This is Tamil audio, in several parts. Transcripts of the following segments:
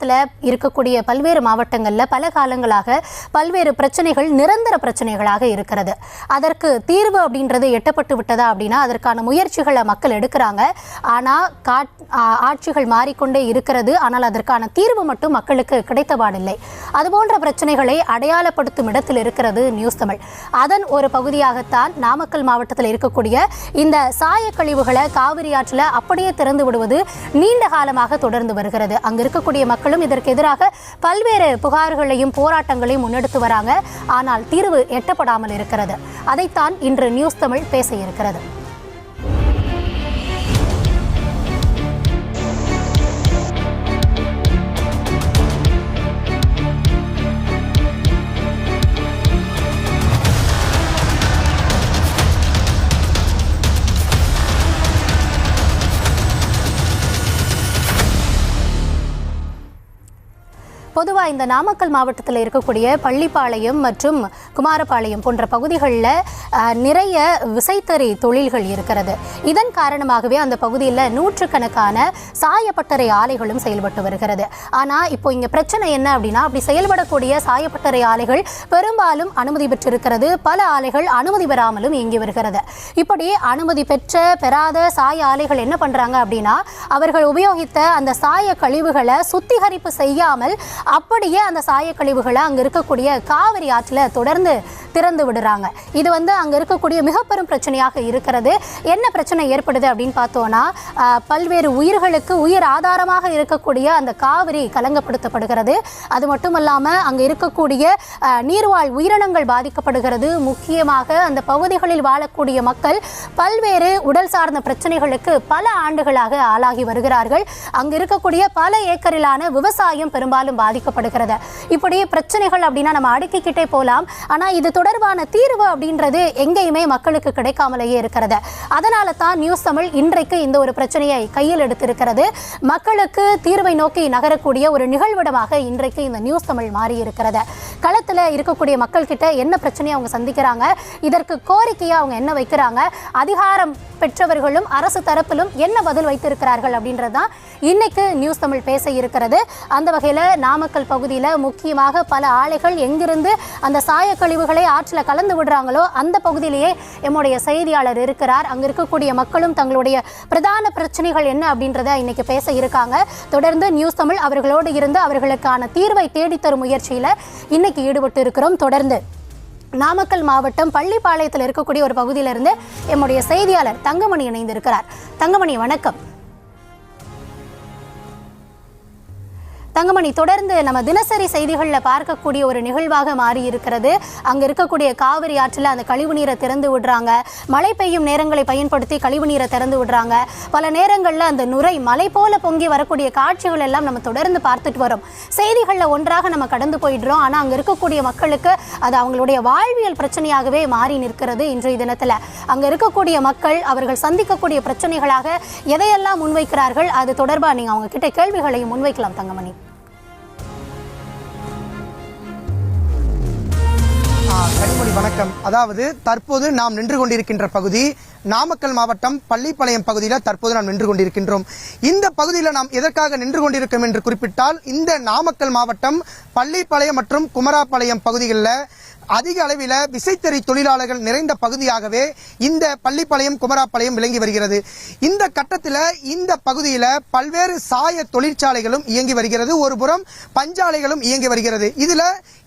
தமிழகத்தில் இருக்கக்கூடிய பல்வேறு மாவட்டங்களில் பல காலங்களாக பல்வேறு பிரச்சனைகள் நிரந்தர பிரச்சனைகளாக இருக்கிறது. அதற்கு தீர்வு அப்படின்றது எட்டப்பட்டு விட்டதா அப்படின்னா அதற்கான முயற்சிகளை மக்கள் எடுக்கிறாங்க. ஆனால் காட் ஆட்சிகள் மாறிக்கொண்டே இருக்கிறது. ஆனால் அதற்கான தீர்வு மட்டும் மக்களுக்கு கிடைத்தபாடில்லை அதுபோன்ற பிரச்சனைகளை அடையாளப்படுத்தும் இடத்தில் இருக்கிறது நியூஸ் தமிழ். அதன் ஒரு பகுதியாகத்தான் நாமக்கல் மாவட்டத்தில் இருக்கக்கூடிய இந்த சாய கழிவுகளை காவிரி ஆற்றில் அப்படியே திறந்து விடுவது நீண்ட காலமாக தொடர்ந்து வருகிறது. அங்கு இருக்கக்கூடிய மக்களும் இதற்கு எதிராக பல்வேறு புகார்களையும் போராட்டங்களையும் முன்னெடுத்து வராங்க. ஆனால் தீர்வு எட்டப்படாமல் இருக்கிறது. அதைத்தான் இன்று நியூஸ் தமிழ் பேச இருக்கிறது. பொதுவாக இந்த நாமக்கல் மாவட்டத்தில் இருக்கக்கூடிய பள்ளிப்பாளையம் மற்றும் குமாரபாளையம் போன்ற பகுதிகளில் நிறைய விசைத்தறி தொழில்கள் இருக்கிறது. இதன் காரணமாகவே அந்த பகுதியில் நூற்றுக்கணக்கான சாயப்பட்டறை ஆலைகளும் செயல்பட்டு வருகிறது. ஆனால் இப்போ இங்கே பிரச்சனை என்ன அப்படின்னா அப்படி செயல்படக்கூடிய சாயப்பட்டறை ஆலைகள் பெரும்பாலும் அனுமதி பெற்றிருக்கிறது. பல ஆலைகள் அனுமதி பெறாமலும் இயங்கி வருகிறது. இப்படி அனுமதி பெற்ற பெறாத சாய ஆலைகள் என்ன பண்ணுறாங்க அப்படின்னா அவர்கள் உபயோகித்த அந்த சாய கழிவுகளை சுத்திகரிப்பு செய்யாமல் அப்படியே அந்த சாயக்கழிவுகளை அங்கே இருக்கக்கூடிய காவிரி ஆற்றில் தொடர்ந்து திறந்து விடுறாங்க. இது வந்து அங்கே இருக்கக்கூடிய மிக பெரும் பிரச்சனையாக இருக்கிறது. என்ன பிரச்சனை ஏற்படுது அப்படின்னு பார்த்தோன்னா பல்வேறு உயிர்களுக்கு உயிர் ஆதாரமாக இருக்கக்கூடிய அந்த காவிரி கலங்கப்படுத்தப்படுகிறது. அது மட்டும் இல்லாமல் அங்கே இருக்கக்கூடிய நீர்வாழ் உயிரினங்கள் பாதிக்கப்படுகிறது. முக்கியமாக அந்த பகுதிகளில் வாழக்கூடிய மக்கள் பல்வேறு உடல் சார்ந்த பிரச்சனைகளுக்கு பல ஆண்டுகளாக ஆளாகி வருகிறார்கள். அங்கு இருக்கக்கூடிய பல ஏக்கரிலான விவசாயம் பெரும்பாலும் பாதிக்கப்படுகிறது. இப்படி பிரச்சனைகள் அப்படின்னா நம்ம அடுக்கிக்கிட்டே போகலாம் ஆனால் இது தொடர்பான தீர்வு அப்படின்றது எங்கேயுமே மக்களுக்கு கிடைக்காமலேயே இருக்கிறது. அதனால தான் நியூஸ் தமிழ் இன்றைக்கு இந்த ஒரு பிரச்சனையை கையில் எடுத்திருக்கிறது. மக்களுக்கு தீர்வை நோக்கி நகரக்கூடிய ஒரு நிகழ்விடமாக இன்றைக்கு இந்த நியூஸ் தமிழ் மாறி இருக்கிறது களத்தில் இருக்கக்கூடிய மக்கள் கிட்ட என்ன பிரச்சனையை அவங்க சந்திக்கிறாங்க? இதற்கு கோரிக்கையை அவங்க என்ன வைக்கிறாங்க? அதிகாரம் பெற்றவர்களும் அரசு தரப்பிலும் என்ன பதில் வைத்திருக்கிறார்கள் அப்படின்றது தான் இன்னைக்கு நியூஸ் தமிழ் பேச இருக்கிறது. அந்த வகையில் நாம நாமக்கல் பகுதியில் முக்கியமாக பல ஆலைகள் எங்கிருந்து அந்த சாயக்கழிவுகளை ஆற்றில் கலந்து விடுறாங்களோ அந்த பகுதியிலேயே எம்முடைய செய்தியாளர் இருக்கிறார். அங்கே இருக்கக்கூடிய மக்களும் தங்களுடைய பிரதான பிரச்சனைகள் என்ன அப்படின்றத இன்னைக்கு பேச இருக்காங்க. தொடர்ந்து நியூஸ் தமிழ் அவர்களோடு இருந்து அவர்களுக்கான தீர்வை தேடித்தரும் முயற்சியில் இன்னைக்கு ஈடுபட்டு இருக்கிறோம். தொடர்ந்து நாமக்கல் மாவட்டம் பள்ளிப்பாளையத்தில் இருக்கக்கூடிய ஒரு பகுதியிலிருந்து எம்முடைய செய்தியாளர் தங்கமணி இணைந்திருக்கிறார். தங்கமணி வணக்கம். தங்கமணி தொடர்ந்து நம்ம தினசரி செய்திகளில் பார்க்கக்கூடிய ஒரு நிகழ்வாக மாறி இருக்கிறது அங்கே இருக்கக்கூடிய காவிரி ஆற்றில் அந்த கழிவு நீரை திறந்து விடுறாங்க. மழை பெய்யும் நேரங்களை பயன்படுத்தி கழிவு நீரை திறந்து விடுறாங்க. பல நேரங்களில் அந்த நுரை மலை போல பொங்கி வரக்கூடிய காட்சிகள் எல்லாம் நம்ம தொடர்ந்து பார்த்துட்டு வரோம். செய்திகளில் ஒன்றாக நம்ம கடந்து போயிடுறோம். ஆனால் அங்கே இருக்கக்கூடிய மக்களுக்கு அது அவங்களுடைய வாழ்வியல் பிரச்சனையாகவே மாறி நிற்கிறது இன்றைய தினத்தில். அங்கே இருக்கக்கூடிய மக்கள் அவர்கள் சந்திக்கக்கூடிய பிரச்சனைகளாக எதையெல்லாம் முன்வைக்கிறார்கள் அது தொடர்பாக நீங்கள் அவங்க கிட்ட கேள்விகளையும் முன்வைக்கலாம் தங்கமணி. கனிமொழி வணக்கம். அதாவது தற்போது நாம் நின்று கொண்டிருக்கின்ற பகுதி நாமக்கல் மாவட்டம் பள்ளிப்பாளையம் பகுதியில் தற்போது நாம் நின்று கொண்டிருக்கின்றோம். இந்த பகுதியில் நாம் எதற்காக நின்று கொண்டிருக்கோம் என்று குறிப்பிட்டால் இந்த நாமக்கல் மாவட்டம் பள்ளிப்பாளையம் மற்றும் குமராப்பாளையம் பகுதிகளில் அதிக அளவில் விசைத்தறி தொழிலாளர்கள் நிறைந்த பகுதியாகவே இந்த பள்ளிப்பாளையம் குமராப்பாளையம் விளங்கி வருகிறது. இந்த கட்டத்தில் இந்த பகுதியில் பல்வேறு சாய தொழிற்சாலைகளும் இயங்கி வருகிறது. ஒரு புறம் பஞ்சாலைகளும் இயங்கி வருகிறது. இதில்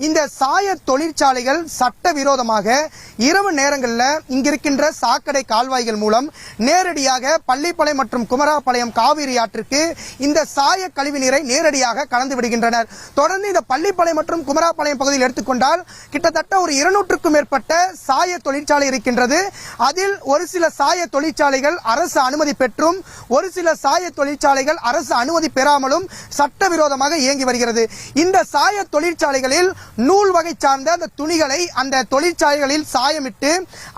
இந்த சாய தொழிற்சாலைகள் சட்டவிரோதமாக இரவு நேரங்களில் இங்கிருக்கின்ற சாக்கடை கால்வாய்கள் மூலம் நேரடியாக பள்ளிப்பாளையம் மற்றும் குமராப்பாளையம் காவிரி ஆற்றிற்கு இந்த சாய கழிவு நீரை நேரடியாக கலந்து விடுகின்றனர். தொடர்ந்து இந்த பள்ளிப்பாளையம் மற்றும் குமராப்பாளையம் பகுதியில் எடுத்துக்கொண்டால் கிட்டத்தட்ட ஒரு இருநூற்றுக்கும் மேற்பட்ட சாய தொழிற்சாலை இருக்கின்றது. அதில் ஒரு சில சாய தொழிற்சாலைகள் அரசு அனுமதி பெற்றும் ஒரு சில சாய தொழிற்சாலைகள் அரசு அனுமதி பெறாமலும் சட்டவிரோதமாக இயங்கி வருகிறது. இந்த சாய தொழிற்சாலைகளில் நூல் வகை சார்ந்த அந்த துணிகளை அந்த தொழிற்சாலைகளில் சாயமிட்டு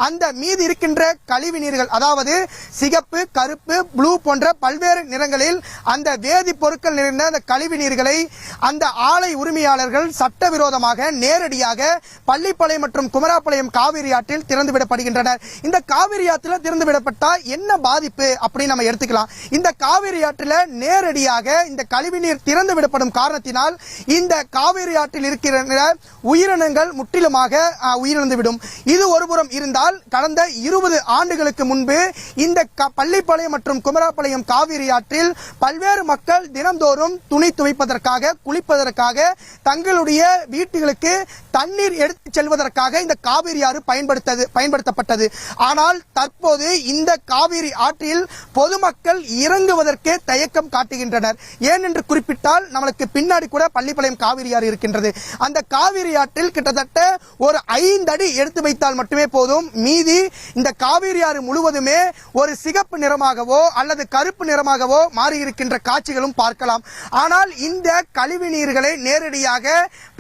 அந்த மீதி இருக்கின்ற கழிவு நீர்கள் அதாவது சிகப்பு கருப்பு ப்ளூ போன்ற பல்வேறு நிறங்களில் அந்த வேதி பொருட்கள் நிறைந்த அந்த கழிவு நீர்களை அந்த ஆலை உரிமையாளர்கள் சட்டவிரோதமாக நேரடியாக பள்ளிப்பாளையம் மற்றும் குமராப்பாளையம் காவிரி ஆற்றில் திறந்துவிடப்படுகின்றனர். இந்த காவிரி ஆற்றில் திறந்துவிடப்பட்டால் என்ன பாதிப்பு அப்படின்னு நம்ம எடுத்துக்கலாம். இந்த காவிரி ஆற்றில் நேரடியாக இந்த கழிவுநீர் திறந்து விடப்படும் காரணத்தினால் இந்த காவிரி ஆற்றில் இருக்கிற உயிரினங்கள் முற்றிலுமாக உயிரிழந்துவிடும். இது ஒருபுறம் இருந்தால் கடந்த இருபது ஆண்டுகளுக்கு முன்பு இந்த பள்ளிப்பாளையம் மற்றும் குமராப்பாளையம் காவிரி ஆற்றில் பல்வேறு மக்கள் தினந்தோறும் துணி துவைப்பதற்காக குளிப்பதற்காக தங்களுடைய வீட்டுகளுக்கு தண்ணீர் எடுத்து செல்வதற்காக இந்த காவிரி ஆறு பயன்படுத்தது பயன்படுத்தப்பட்டது. ஆனால் தற்போது இந்த காவிரி ஆற்றில் பொதுமக்கள் இறங்குவதற்கே தயக்கம் காட்டுகின்றனர். ஏன் என்று குறிப்பிட்டால் நம்மளுக்கு பின்னாடி கூட பள்ளிப்பாளையம் காவிரி ஆறு இருக்கின்றது. அந்த காவிரி ஆற்றில் கிட்டத்தட்ட ஒரு ஐந்து அடி எடுத்து வைத்தால் மட்டுமே போதும். மீதி இந்த காவிரி ஆறு முழுவதுமே ஒரு சிகப்பு நிறமாகவோ அல்லது கருப்பு நிறமாகவோ மாறி இருக்கின்ற காட்சிகளும் பார்க்கலாம். ஆனால் இந்த கழிவு நீர்களை நேரடியாக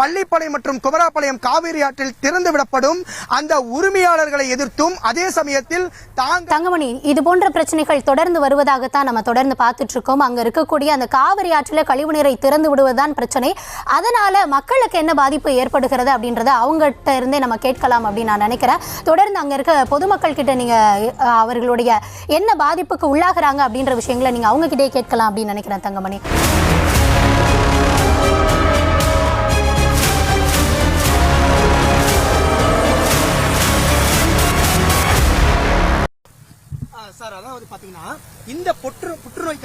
பள்ளிப்பாளையம் மற்றும் குமராப்பாளையம் காவிரி ஆற்றில் திறந்து விடப்படும் அந்த உரிமையாளர்களை எதிர்த்தும் அதே சமயத்தில் தங்கமணி இது போன்ற பிரச்சனைகள் தொடர்ந்து வருவதாகத்தான் நம்ம தொடர்ந்து பார்த்துட்டு இருக்கோம் அங்க இருக்கக்கூடிய அந்த காவிரி ஆற்றில் கழிவுநீரை திறந்து விடுவதுதான் பிரச்சனை. அதனால மக்களுக்கு என்ன பாதிப்பு ஏற்படுகிறது அப்படின்றத அவங்ககிட்ட இருந்தே நம்ம கேட்கலாம் அப்படின்னு நான் நினைக்கிறேன். தொடர்ந்து அங்க இருக்க பொதுமக்கள் கிட்ட நீங்க அவர்களுடைய என்ன பாதிப்புக்கு உள்ளாகிறாங்க அப்படின்ற விஷயங்களை நீங்க அவங்க கிட்டே கேட்கலாம் அப்படின்னு நினைக்கிறேன் தங்கமணி.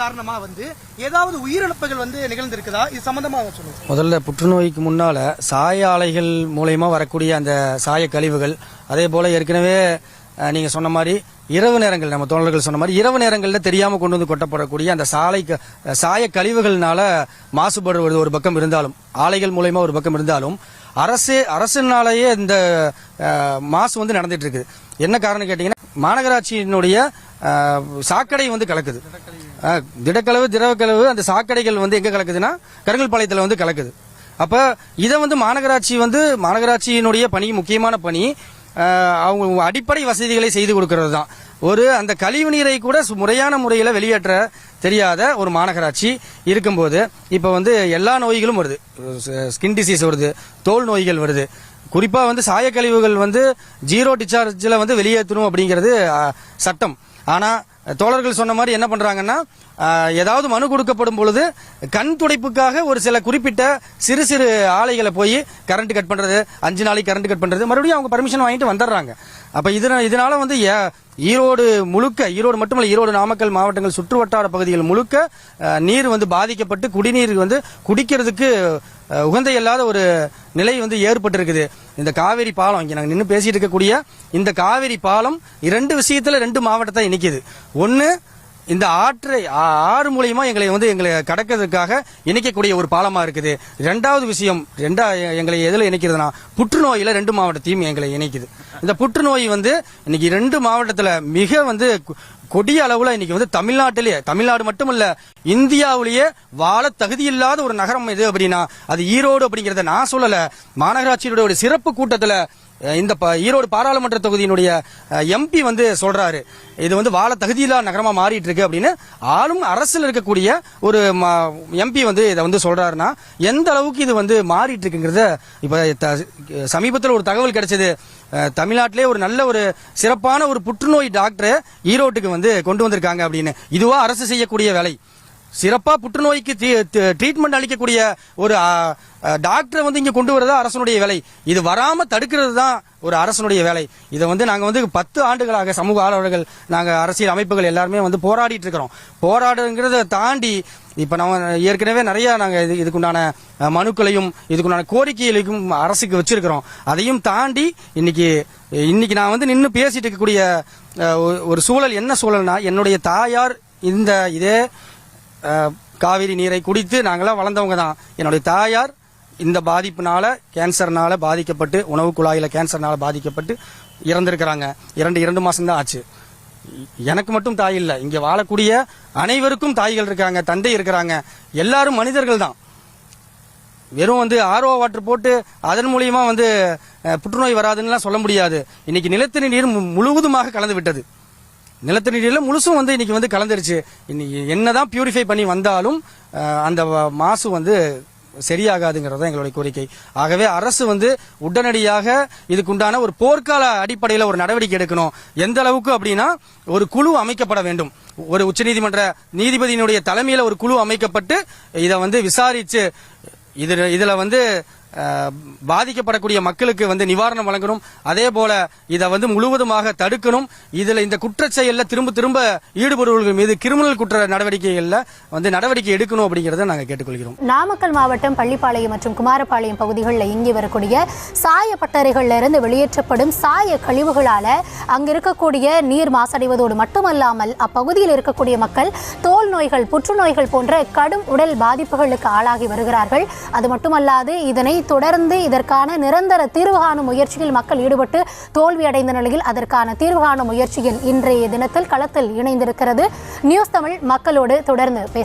காரணமா வந்து ஏதாவது உயிரிழப்புகள் வந்து நிகழ்ந்திருக்குதா? இது சம்பந்தமா சொல்லுங்க. முதல்ல புற்றுநோய்க்கு முன்னால சாய ஆலைகள் மூலயமா வரக்கூடிய அந்த சாய கழிவுகள் அதே போல ஏற்கனவே நீங்கள் நீங்க சொன்ன மாதிரி இரவு நேரங்கள் நம்ம தோழர்கள் சொன்ன மாதிரி இரவு நேரங்களில் தெரியாம கொண்டு வந்து கொட்டப்படக்கூடிய அந்த சாலை க- சாய கழிவுகள்னால மாசுபடுவது ஒரு பக்கம் இருந்தாலும் ஆலைகள் மூலயமா ஒரு பக்கம் இருந்தாலும் அரசு அரசினாலேயே இந்த மாசு வந்து நடந்துட்டு இருக்குது. என்ன காரணம் கேட்டீங்கன்னா மாநகராட்சியினுடைய சாக்கடை வந்து கலக்குது. அஹ், திடக்கழிவு அந்த சாக்கடைகள் வந்து எங்க கலக்குதுன்னா கருங்கல்பாளையத்தில் வந்து கலக்குது. அப்ப இதை வந்து மாநகராட்சி வந்து மாநகராட்சியினுடைய பணி முக்கியமான பணி அவங்க அடிப்படை வசதிகளை செய்து கொடுக்கறது தான் ஒரு அந்த கழிவு நீரை கூட முறையான முறையில் வெளியேற்ற தெரியாத ஒரு மாநகராட்சி இருக்கும்போது இப்போ வந்து எல்லா நோய்களும் வருது. ஸ்கின் டிசீஸ் வருது தோல் நோய்கள் வருது. குறிப்பாக வந்து சாயக்கழிவுகள் வந்து ஜீரோ டிஸ்சார்ஜில் வந்து வெளியேற்றணும் அப்படிங்கிறது சட்டம். ஆனால் தோழர்கள் சொன்ன மாதிரி என்ன பண்றாங்கன்னா ஏதாவது மனு கொடுக்கப்படும் பொழுது கண் துடைப்புக்காக ஒரு சில குறிப்பிட்ட சிறு சிறு ஆலைகளை போய் கரண்ட் கட் பண்றது அஞ்சு நாளைக்கு கரண்ட் கட் பண்றது மறுபடியும் அவங்க பர்மிஷன் வாங்கிட்டு வந்துடுறாங்க. அப்ப இதனால இதனால வந்து ஏ- ஈரோடு முழுக்க ஈரோடு மட்டுமல்ல ஈரோடு நாமக்கல் மாவட்டங்கள் சுற்று வட்டார பகுதிகள் முழுக்க நீர் வந்து பாதிக்கப்பட்டு குடிநீர் வந்து குடிக்கிறதுக்கு உகந்த இல்லாத ஒரு நிலை வந்து ஏற்பட்டிருக்குது. இந்த காவேரி பாலம் இங்கே நாங்கள் நின்று பேசிட்டு இருக்கக்கூடிய இந்த காவேரி பாலம் இரண்டு விஷயத்தில் ரெண்டு மாவட்டத்தை இணைக்குது. ஒன்று இந்த ஆற்றை ஆ- ஆறு மூலியமா எங்களை வந்து எங்களை கடக்கிறதுக்காக இணைக்கக்கூடிய ஒரு பாலமா இருக்குது. ரெண்டாவது விஷயம் ரெண்டா எங்களை எதில் இணைக்கிறதுனா புற்றுநோயில ரெண்டு மாவட்டத்தையும் எங்களை இணைக்குது. இந்த புற்றுநோய் வந்து இன்னைக்கு ரெண்டு மாவட்டத்தில் மிக வந்து கொடிய அளவுல இன்னைக்கு வந்து தமிழ்நாட்டிலேயே தமிழ்நாடு மட்டுமல்ல இந்தியாவிலேயே வாழ தகுதியில்லாத ஒரு நகரம் எது அப்படின்னா அது ஈரோடு அப்படிங்கறத நான் சொல்லல. மாநகராட்சியினுடைய ஒரு சிறப்பு கூட்டத்துல இந்த ப- ஈரோடு பாராளுமன்ற தொகுதியினுடைய எம்பி வந்து சொல்றாரு. இது வந்து வாழ தகுதியில்லா நகரமா மாறிட்டு இருக்கு அப்படின்னு ஆளும் அரசில் இருக்கக்கூடிய ஒரு எம்பி வந்து இதை வந்து சொல்றாருன்னா எந்த அளவுக்கு இது வந்து மாறிட்டு இருக்குங்கிறத இப்ப த- சமீபத்தில் ஒரு தகவல் கிடைச்சது. தமிழ்நாட்டிலே ஒரு நல்ல ஒரு சிறப்பான ஒரு புற்றுநோய் டாக்டரை ஈரோட்டுக்கு வந்து கொண்டு வந்திருக்காங்க அப்படின்னு. இதுவா அரசு செய்யக்கூடிய வேலை. சிறப்பா புற்றுநோய்க்கு ட்ரீட்மெண்ட் அளிக்கக்கூடிய ஒரு டாக்டரை வந்து இங்க கொண்டு வரதா அரசனுடைய வேலை. இது வராம தடுக்கிறது தான் ஒரு அரசனுடைய வேலை. இதை வந்து நாங்க வந்து பத்து ஆண்டுகளாக சமூக ஆர்வலர்கள் நாங்க அரசியல் அமைப்புகள் எல்லாருமே வந்து போராடிட்டு இருக்கிறோம். போராடுங்கிறத தாண்டி இப்போ நம்ம ஏற்கனவே நிறைய நாங்கள் இது இதுக்குண்டான மனுக்களையும் இதுக்குண்டான கோரிக்கைகளையும் அரசுக்கு வச்சிருக்கிறோம். அதையும் தாண்டி இன்னைக்கு இன்னைக்கு நான் வந்து நின்று பேசிட்டு இருக்கக்கூடிய ஒரு- ஒரு சூழல் என்ன சூழல்னா என்னுடைய தாயார் இந்த இதே காவிரி நீரை குடித்து நாங்களாம் வளர்ந்தவங்க தான். என்னுடைய தாயார் இந்த பாதிப்புனால கேன்சர்னால பாதிக்கப்பட்டு உணவு குழாயில் கேன்சர்னால பாதிக்கப்பட்டு இறந்திருக்கிறாங்க. இரண்டு இரண்டு மாதம் தான் ஆச்சு. எனக்கு மட்டும் தாய் இல்லை. இங்கே வாழக்கூடிய அனைவருக்கும் தாய்கள் இருக்காங்க தந்தை இருக்கிறாங்க. எல்லாரும் மனிதர்கள் தான். வெறும் வந்து ஆர்ஓ வாட்டர் போட்டு அதன் மூலியமா வந்து புற்றுநோய் வராதுன்னுலாம் சொல்ல முடியாது. இன்னைக்கு நிலத்தடி நீர் மு- முழுவதுமாக கலந்து விட்டது. நிலத்தடி நீரில் முழுசும் வந்து இன்னைக்கு வந்து கலந்துருச்சு. இன்னைக்கு என்னதான் பியூரிஃபை பண்ணி வந்தாலும் அந்த மாசு வந்து சரியாகாதுங்கிறது தான் எங்களுடைய கோரிக்கை. ஆகவே அரசு வந்து உடனடியாக இதுக்குண்டான ஒரு போர்க்கால அடிப்படையில் ஒரு நடவடிக்கை எடுக்கணும். எந்த அளவுக்கு அப்படின்னா ஒரு குழு அமைக்கப்பட வேண்டும். ஒரு உச்சநீதிமன்ற நீதிபதியினுடைய தலைமையில் ஒரு குழு அமைக்கப்பட்டு இதை வந்து விசாரித்து இதில் இதில் வந்து பாதிக்கப்படக்கூடிய மக்களுக்கு வந்து நிவாரணம் வழங்கணும். அதே போல இதை வந்து முழுவதுமாக தடுக்கணும். இதுல இந்த குற்றச்செயலில் திரும்ப திரும்ப ஈடுபடுபவர்கள் மீது கிரிமினல் குற்ற நடவடிக்கைகள்ல வந்து நடவடிக்கை எடுக்கணும் அப்படிங்கறத நாங்க கேட்டுக்கொள்கிறோம். நாமக்கல் மாவட்டம் பள்ளிப்பாளையம் மற்றும் குமாரபாளையம் பகுதிகளில் இயங்கி வரக்கூடிய சாய பட்டறைகள்ல இருந்து வெளியேற்றப்படும் சாய கழிவுகளால அங்க இருக்கக்கூடிய நீர் மாசடைவதோடு மட்டுமல்லாமல் அப்பகுதியில் இருக்கக்கூடிய மக்கள் தோ தோல் நோய்கள் புற்றுநோய்கள் போன்ற கடும் உடல் பாதிப்புகளுக்கு ஆளாகி வருகிறார்கள். அது மட்டுமல்லாது இதனை தொடர்ந்து இதற்கான நிரந்தர தீர்வு காணும் முயற்சியில் மக்கள் ஈடுபட்டு தோல்வியடைந்த நிலையில் அதற்கான தீர்வு காணும் முயற்சியில் இன்றைய தினத்தில் களத்தில் இணைந்திருக்கிறது. நியூஸ் தமிழ் மக்களோடு தொடர்ந்து பேச